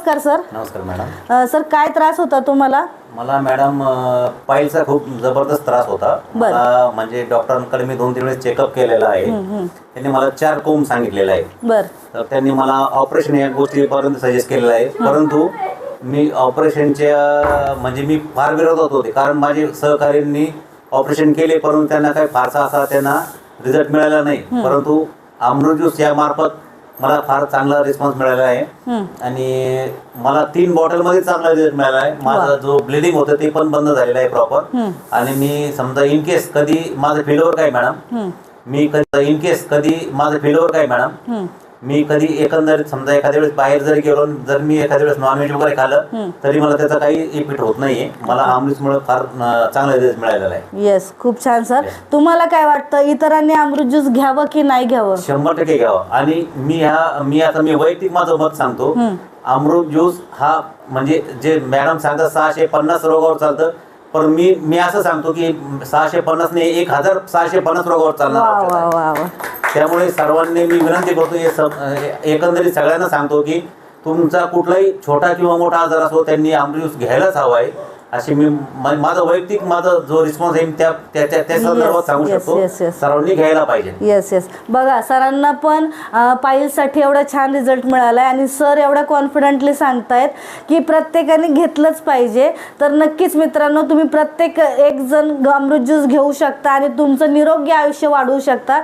नमस्कार सर. नमस्कार मॅडम. अ, सर काय त्रास होता तुम्हाला? मला मॅडम अ, पाईलचा खूप जबरदस्त त्रास होता. बरं. मला म्हणजे डॉक्टरांकडे मी दोन तीन वेळेस चेकअप केलेला आहे. त्यांनी मला चार कोंब सांगितलेला आहे बर. तर त्यांनी मला ऑपरेशन या गोष्टीपर्यंत सजेस्ट केलेलं आहे. परंतु मी ऑपरेशनच्या म्हणजे मी फार विरोधात होते. कारण माझे सहकार्यांनी ऑपरेशन केले परंतु त्यांना काही फारसा असा त्यांना रिझल्ट मिळाला नाही. परंतु अमृत ज्यूस या मार्फत मला फार चांगला रिस्पॉन्स मिळाला आहे. आणि मला तीन बॉटलमध्ये चांगला रिझल्ट मिळाला आहे. माझा जो ब्लिडिंग होतं ते पण बंद झालेलं आहे प्रॉपर आणि मी समजा इन केस कधी माझं फील्डवर काय मॅडम मी कधी इन केस कधी माझं फील्डवर काय मॅडम मी कधी एकंदरीत समजा एखाद्या वेळेस बाहेर जरी गेलो जर मी एखाद्या वेळेस नॉनव्हेज वगैरे खाल्लं तरी मला त्याचा काही इफेक्ट होत नाहीये. मला अमृतमुळे फार चांगला रिझल्ट मिळालेला आहे. येस खूप छान सर तुम्हाला काय वाटतं इतरांनी अमृत ज्यूस घ्यावं की नाही घ्यावं? शंभर टक्के घ्यावं. आणि मी ह्या मी आता मी वैयक्तिक माझं मत सांगतो. अमृत ज्यूस हा म्हणजे जे मॅडम सांगतात सहाशे पन्नास रोगावर चालतं पण मी मी असं सांगतो की सहाशे पन्नास नाही एक हजार सहाशे पन्नास रोगावर चालणार वा औषध वा आहे. वा वा त्यामुळे सर्वांनी मी विनंती करतो हे एकंदरीत सगळ्यांना सांगतो की तुमचा कुठलाही छोटा किंवा मोठा आजार असो त्यांनी ज्यूस घ्यायलाच हवा आहे अशी मी माझा वैयक्तिक माझा जो रिस्पॉन्स आहे त्या संदर्भात सांगू शकतो. सर्वांनी घ्यायला पाहिजे. येस येस बघा सरांना पण पायलसाठी एवढा छान रिझल्ट मिळाला आहे आणि सर एवढ्या कॉन्फिडंटली सांगतायत की प्रत्येकाने घेतलंच पाहिजे. तर नक्कीच मित्रांनो तुम्ही प्रत्येक एक जण अमृत ज्यूस घेऊ शकता आणि तुमचं निरोगी आयुष्य वाढवू शकता.